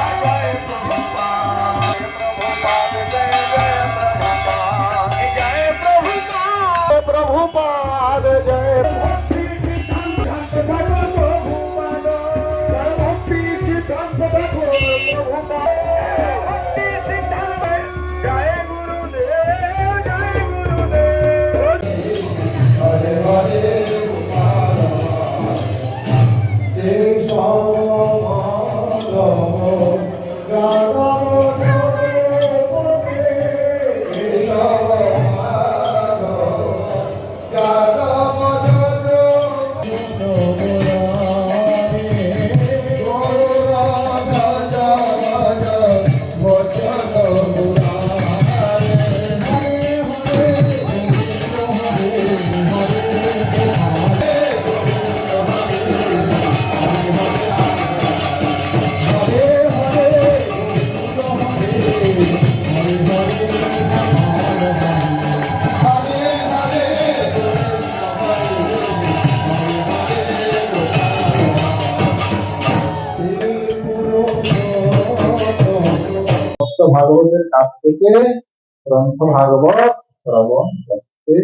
bye কাছ থেকে গ্রন্থ ভাগবত শ্রবণ করতে।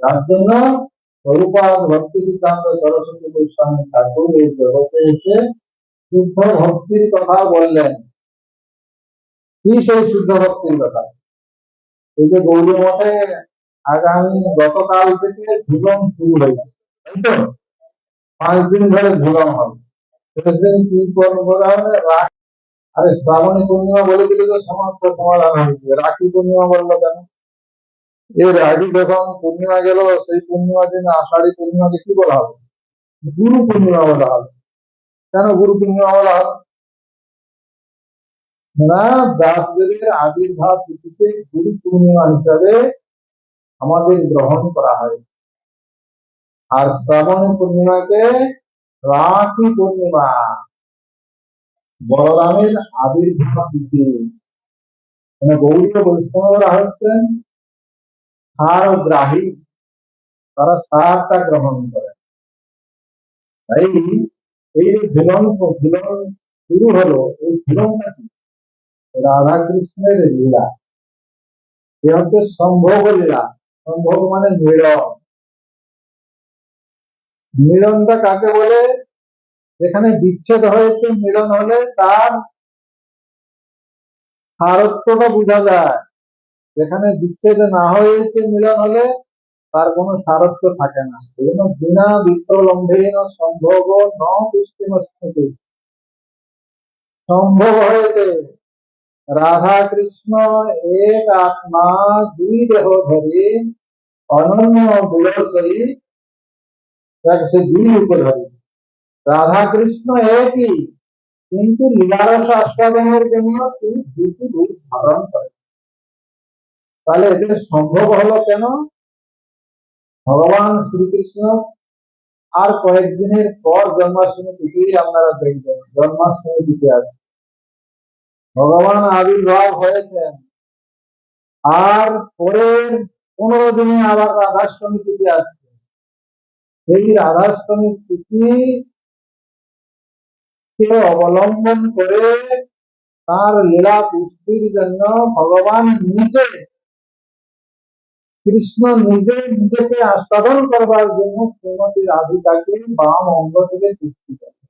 তার জন্য স্বরূপাদ ভক্তি সিদ্ধান্ত সরস্বতী গোস্বামী ঠাকুর এই জগতে এসে শুদ্ধ ভক্তির কথা বললেন। কি সেই শুদ্ধ ভক্তির কথা? এই যে গৌরী মঠে আগামী গতকাল থেকে ঝুলন শুরু হয়েছে তাই তো? পাঁচ দিন ধরে ঝুলন হবে। শেষ দিন কি করব রাখ আরে শ্রাবণী পূর্ণিমা বলে দিলে তো সমস্ত সমাধান হয়ে যাবে। রাখি পূর্ণিমা বলল কেন? এর আগে যখন পূর্ণিমা গেল, সেই পূর্ণিমা দিন আষাঢ়ী পূর্ণিমাকে কি বলা হবে? গুরু পূর্ণিমা বলা হবে। কেন গুরু পূর্ণিমা বলা হবে? না ব্যাসদেবের আবির্ভাব তিথিতে গুরু পূর্ণিমা হিসাবে আমাদের গ্রহণ করা হয়। আর শ্রাবণী পূর্ণিমাকে রাখি পূর্ণিমা। বলরামের আবির্ভাব তিথি মানে গৌরী বৈষ্ণবরা হচ্ছেন সার গ্রাহী তারা সারটা গ্রহণ করে তাই এই যে ঝুলন ঝুলন শুরু হলো এই ঝুলনটা কি রাধা কৃষ্ণের লীলা এ হচ্ছে সম্ভোগ লীলা সম্ভোগ মানে মিলন মিলনটা কাকে বলে যেখানে বিচ্ছেদ হয়েছে মিলন হলে তার সারত্বটা বোঝা যায়। যেখানে বিচ্ছেদ না হয়েছে মিলন হলে তার কোনো সারত্ব থাকে না। এই বিনা বিপ্রলম্বেন সম্ভব ন পুষ্টিমস্মৃতি সম্ভব হয়েছে। রাধা কৃষ্ণ এক আত্মা দুই দেহ ধরে অনন্য বিলসই তাকে সে দুই রূপে ধরে। রাধা কৃষ্ণ একই কিন্তু লীলারস আস্বাদনের জন্য তিনি দুটি রূপ ধারণ করে তাহলে এদের সম্ভব হলো কেন? ভগবান শ্রীকৃষ্ণ আর কয়েকদিনের পর জন্মাষ্টমী তিথি আপনারা দেখবেন, জন্মাষ্টমী তিথি আছে। ভগবান আবির্ভাব হয়েছেন, আর পরের পনেরো দিনে আবার রাধাষ্টমী তিথি আসছে। সেই রাধাষ্টমী তিথি অবলম্বন করে তার লীলা পুষ্টির জন্য ভগবান নিজে কৃষ্ণ নিজে নিজেকে আস্বাদন করবার জন্য শ্রীমতী রাধিকাকে বাম অঙ্গ থেকে সৃষ্টি করে।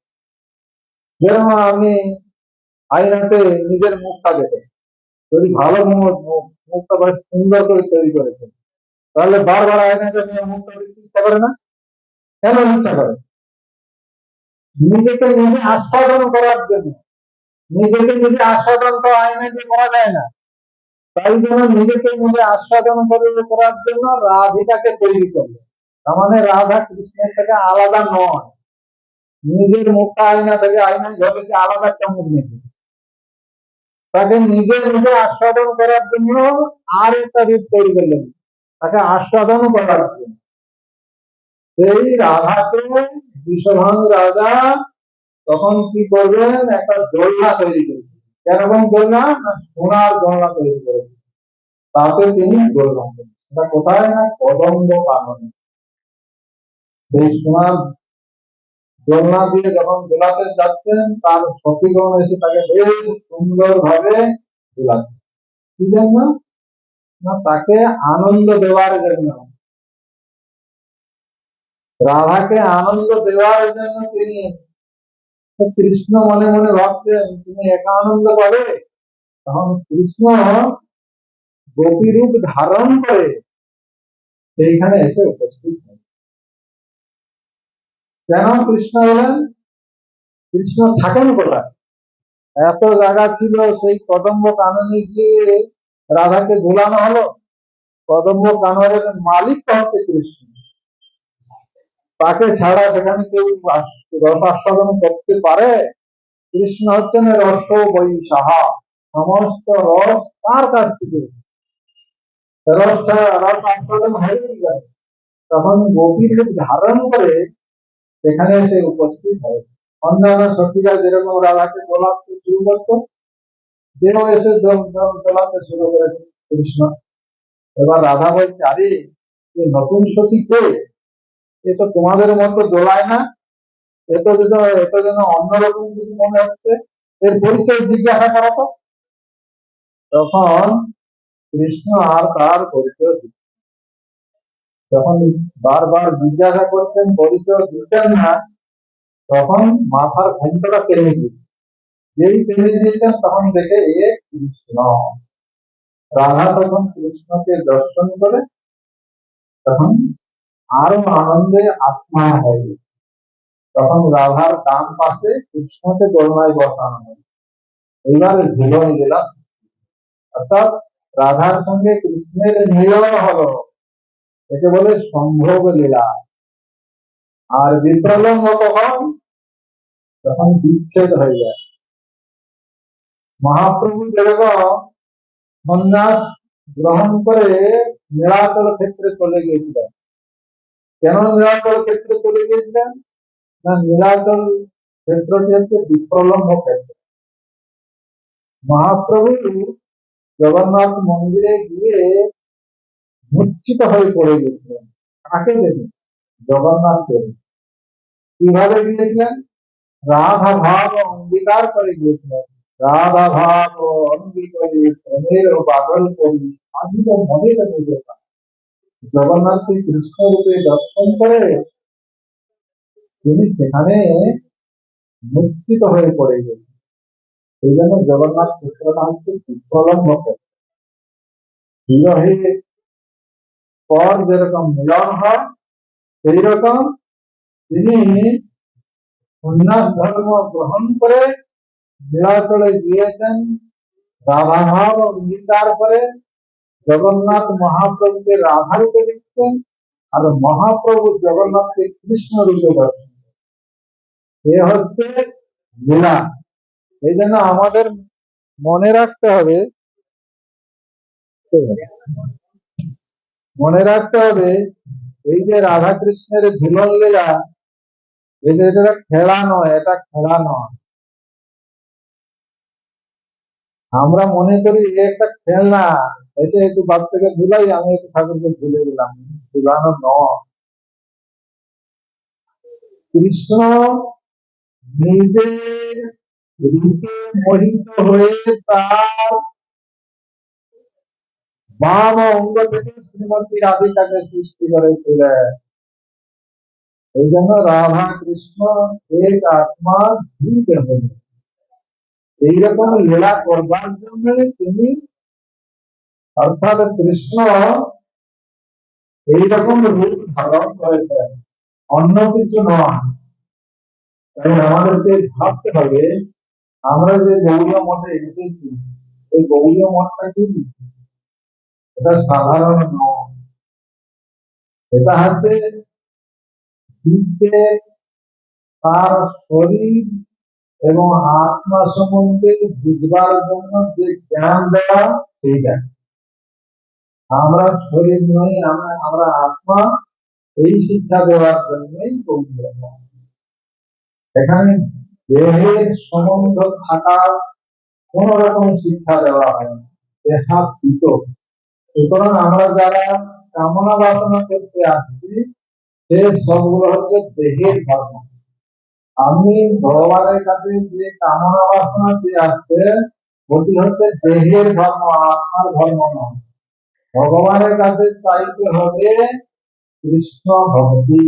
যেরকম আমি আয়নাতে নিজের মুখটা দেখে, যদি ভালো মুখ, মুখ- মুখটা বেশ সুন্দর করে তৈরি করেছে, তাহলে বারবার আয়নাতে মুখটা করে না? কেন ইচ্ছা করে? নিজেকে নিজে আস্বাদন করার জন্য, নিজেকে নিজে আস্বাদন তো আয়না দিয়ে করা যায় না, তাই জন্য নিজেকে নিজে আস্বাদন করে করার জন্য রাধিকাকে তৈরি করল। তার মানে রাধা কৃষ্ণের থেকে আলাদা নয়। নিজের মুখটা আয়না থেকে আয়নায় ধরেছে আলাদা চমক মুখ নেই তাকে নিজের নিজে আস্বাদন করার জন্য আর একটা রূপ তৈরি করলেন তাকে আস্বাদন করার জন্য। সেই রাধাকে বিশ্বভান রাজা তখন কি করবেন? একটা দোলনা তৈরি করবেন। কেরকম দোলনা? না, সোনার দোলনা তৈরি করেছেন তাতে তিনি দোলনা করবেন এটা কোথায়? না, কদম্ব কাননে সেই সোনার দোলনা দিয়ে যখন দোলাতে যাচ্ছেন, তার সখীগণ এসে তাকে বেশ সুন্দর ভাবে দোলাচ্ছে কি জন্য? না, তাকে আনন্দ দেওয়ার জন্য। রাধাকে আনন্দ দেওয়ার জন্য তিনি কৃষ্ণ মনে মনে ভাবছেন, তুমি একা আনন্দ পাবে? তখন কৃষ্ণ গোপী ধারণ করে সেইখানে এসে উপস্থিত হয় কেন কৃষ্ণ হলেন কৃষ্ণ থাকেন কোথায়? এত জায়গা ছিল, সেই কদম্ব কাননে গিয়ে রাধাকে ঝুলানো হলো। কদম্ব কাননের মালিক হচ্ছে কৃষ্ণ। তাকে ছাড়া সেখানে কেউ রস আস্বাদন করতে পারে? কৃষ্ণ হচ্ছেন রস বই সাহা। সমস্ত রস তার কাছ থেকে। তখন গোপীর ধারণ করে সেখানে এসে উপস্থিত হয়। অন্যান্য সখীরা যেরকম রাধাকে দোলাতে শুরু করতো যেও এসে দোল- দোল- দোলাতে শুরু করেছে কৃষ্ণ। এবার রাধা আরে, এ নতুন সখী কে? এ তো তোমাদের মতো দোলায় না। এত যেন এত যেন অন্যরকম কিছু মনে হচ্ছে। এর পরিচয় জিজ্ঞাসা করো তো। তখন কৃষ্ণ আর তার পরিচয় যখন বারবার জিজ্ঞাসা করছেন, পরিচয় দিচ্ছেন না, তখন মাথার ঘুমটা টেনে দিচ্ছে যেই টেনে দিয়েছেন, তখন দেখে এ কৃষ্ণ। রাধা তখন কৃষ্ণকে দর্শন করে তখন আরও আনন্দে আত্মা হয়ে। তখন রাধার ডান পাশে কৃষ্ণকে দোলনায় বসানো হয়। এইবার ঝুলন লীলা অর্থাৎ রাধার সঙ্গে কৃষ্ণের মিলন হলো। একে বলে সম্ভোগ লীলা। আর বিপ্রলম্ব কখন? তখন বিচ্ছেদ হয়ে যায়। মহাপ্রভু যেরকম সন্ন্যাস গ্রহণ করে নীলাচল ক্ষেত্রে চলে গিয়েছিলেন কেন নীলাচল ক্ষেত্রে চলে গিয়েছিলেন? না নীলাচল ক্ষেত্রটি হচ্ছে বিপ্রলম্ব ক্ষেত্র। মহাপ্রভু জগন্নাথ মন্দিরে গিয়ে মূর্ছিত হয়ে পড়ে গিয়েছিলেন। কাকে দেখে জগন্নাথ দেব কীভাবে গিয়েছিলেন? রাধা ভাব অঙ্গীকার করে গিয়েছিলেন। রাধা ভাব অঙ্গীকারে প্রেমের বাদল করি আজিত মনের নিজের জগন্নাথকে কৃষ্ণ রূপে দর্শন করে তিনি সেখানে মূর্ছিত হয়ে পড়ে গেছেন সেই জন্য জগন্নাথ হচ্ছে বিপ্রলম্ব বিরহের পর যেরকম মিলন হয় সেই রকম তিনি সন্ন্যাস ধর্ম গ্রহণ করে নীলাচলে গিয়েছেন রাধাভাব অঙ্গীকার করে জগন্নাথ মহাপ্রভুকে রাধা রূপে দেখছেন আর মহাপ্রভু জগন্নাথকে কৃষ্ণ রূপে দর্শন এ হচ্ছে লীলা এই জন্য আমাদের মনে রাখতে হবে, মনে রাখতে হবে এই যে রাধা কৃষ্ণের ঝুলন লীলা, এই যে এটা খেলা নয়, এটা খেলা নয়। আমরা মনে করি একটা খেলনা। এসে একটু বাচ্চাকে ঝুলাই আমি একটু ঠাকুরকে ঝুলে দিলাম। ঝুলানো নয় কৃষ্ণ নিজের রূপে মোহিত হয়ে তার বাম অঙ্গ থেকে শ্রীমতী রাধিকাকে সৃষ্টি করেছিলেন এই জন্য রাধা কৃষ্ণ এক আত্মা দুই দেহ এইরকম লীলা করবার জন্য তিনি অর্থাৎ কৃষ্ণ এইরকম রূপ ধারণ করেছেন। অন্য কিছু নয়। তাই আমাদেরকে ভাবতে হবে, আমরা যে গৌরীয় মঠে এসেছি, এই গৌরীয় মঠটা কি? এটা সাধারণ নয়। এটা হচ্ছে তার শরীর এবং আত্মা সম্বন্ধে বুঝবার জন্য যে জ্ঞান দেওয়া সেইটা আমরা শরীর নই আমরা আমরা আত্মা, এই শিক্ষা দেওয়ার জন্যই এখানে দেহের সম্বন্ধ থাকার কোন রকম শিক্ষা দেওয়া হয় না দেহাতীত সুতরাং আমরা যারা কামনা বাসনা করতে আসছি, সে সবগুলো হচ্ছে দেহের ধর্ম আমি ভগবানের কাছে যে কামনা বাসনা দিয়ে আসছে, ওটি হচ্ছে দেহের ধর্ম আত্মার ধর্ম নয়। ভগবানের কাছে চাইতে হবে, কৃষ্ণ ভক্তি।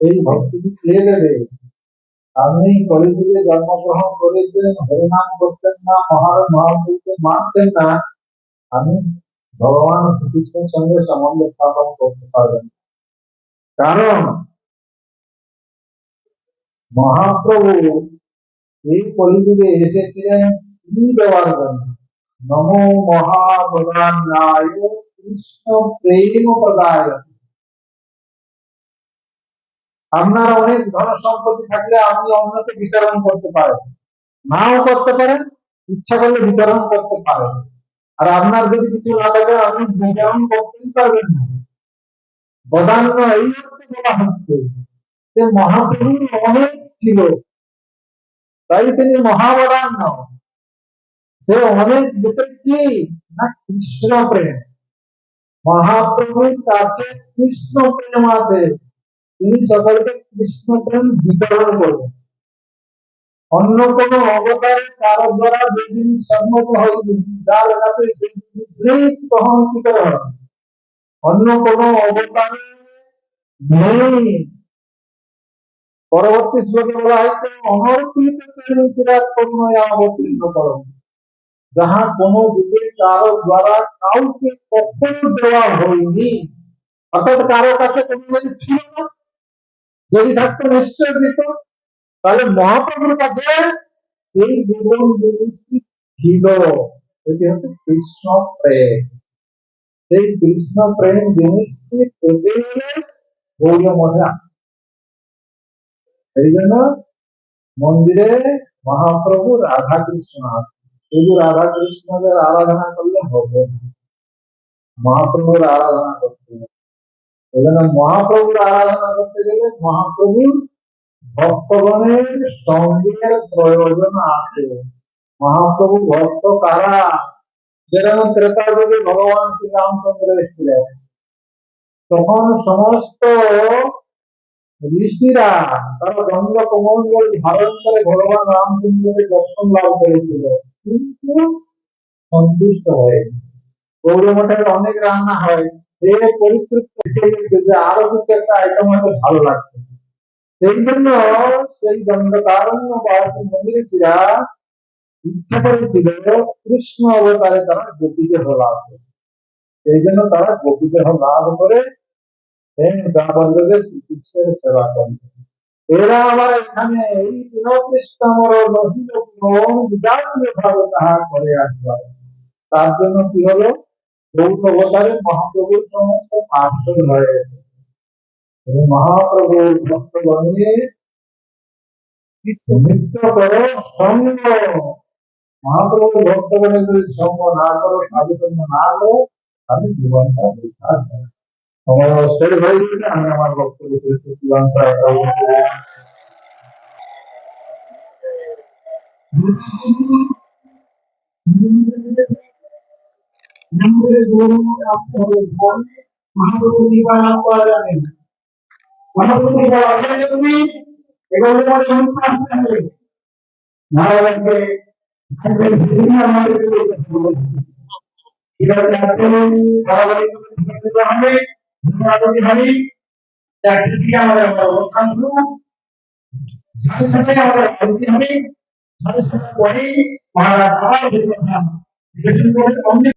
এই ভক্তি কে দেবে? আপনি কলিযুগে জন্মগ্রহণ করেছেন, হরিনাম করছেন না, মহারাজ মহাপুরুষকে মানছেন না আমি ভগবান শ্রীকৃষ্ণের সঙ্গে সম্বন্ধ স্থাপন করতে পারবেন কারণ মহাপ্রভু এই কলিযুগে এসেছিলেন, কি দেওয়ার জন্য নমো মহাপ্রধানায় কৃষ্ণ প্রেম প্রদায় আপনার অনেক ধন সম্পত্তি থাকলে আপনি অন্যকে বিতরণ করতে পারেন। নাও করতে পারেন, ইচ্ছা করলে বিতরণ করতে পারেন। আর আপনার যদি কিছু না থাকে, আপনি বিতরণ করতেই পারবেন না। বদান্য এই অর্থে বলা হচ্ছে যে অনেক ছিল, তাই তিনি মহাবদান্য। অনেক কি? না, কৃষ্ণ প্রেম। মহাপ্রভুর কাছে কৃষ্ণ প্রেম আছে। তিনি সকলকে কৃষ্ণ প্রেম বিতরণ করবেন। অন্য কোন অবতারে কারও দ্বারা যেদিন সম্মত হইবে যার কাছে সেই জিনিসই গ্রহণ কি করে হবে? অন্য কোন অবতারে নেই। পরবর্তী শ্লোকে বলা হয়েছে, অনর্পিত চিরাত করুণায় অবতীর্ণ করো। যাহা কোন যুগে কারও দ্বারা কাউকে কখনো দেওয়া হয়নি অর্থাৎ কারও কাছে কোনোদিন ছিল না যদি থাকতো নিশ্চয় দিত তাহলে মহাপ্রভুর কাছে এই দুজন জিনিসটি ছিল এটি হচ্ছে কৃষ্ণ প্রেম সেই কৃষ্ণ প্রেম জিনিসটি পেতে গেলে গৌর মনে আসে। সেই জন্য মন্দিরে মহাপ্রভু রাধা কৃষ্ণ আছে শুধু রাধা কৃষ্ণদের আরাধনা করলে হবে না। মহাপ্রভুর আরাধনা করতে হবে। জন্য মহাপ্রভুর আরাধনা করতে গেলে মহাপ্রভুর ভক্তগণের সঙ্গের প্রয়োজন আছে। মহাপ্রভু ভক্ত কারা? যেরকম ত্রেতা যুগে ভগবান শ্রীরামচন্দ্র এসেছিলেন, তখন সমস্ত ঋষিরা তারা গঙ্গ কমল ধারণ করে ভগবান রামচন্দ্রের দর্শন লাভ করেছিল। কিন্তু সন্তুষ্ট গৌরমঠের অনেক রান্না হয় হয়ে আরও কিছু একটা আইটেম হয়তো ভালো সেই জন্য সেই দণ্ডকারণ্য ইচ্ছা করেছিল কৃষ্ণ অবতারে তারা গোপীদেহ লাভ করে সেই জন্য তারা গোপীদেহ লাভ করে শ্রীকৃষ্ণের সেবা করে। এরা আবার এখানে এই বিজাতীয় ভাবে তাহা করে আসবার। তার জন্য কি হলো? গৌর অবতারে মহাপ্রভুর সমস্ত পার্শ্বদ হয়ে গেছে। মহাপ্রভুর ভক্তগণে নৃত্য করো, সঙ্গ। মহাপ্রভুর ভক্তগণের যদি সঙ্গ না করো সাধুসঙ্গ না করো, তাহলে জীবনটা বেকার হয়। শেষ হয়ে গেলে আমি আমার বক্তব্য আমাদের দিতে হবে ভাবি চারটে থেকে অবস্থান শুরু সাথে সাথে আমাদের আরতি হবে। সাথে সাথে পরেই মহারাজ আবার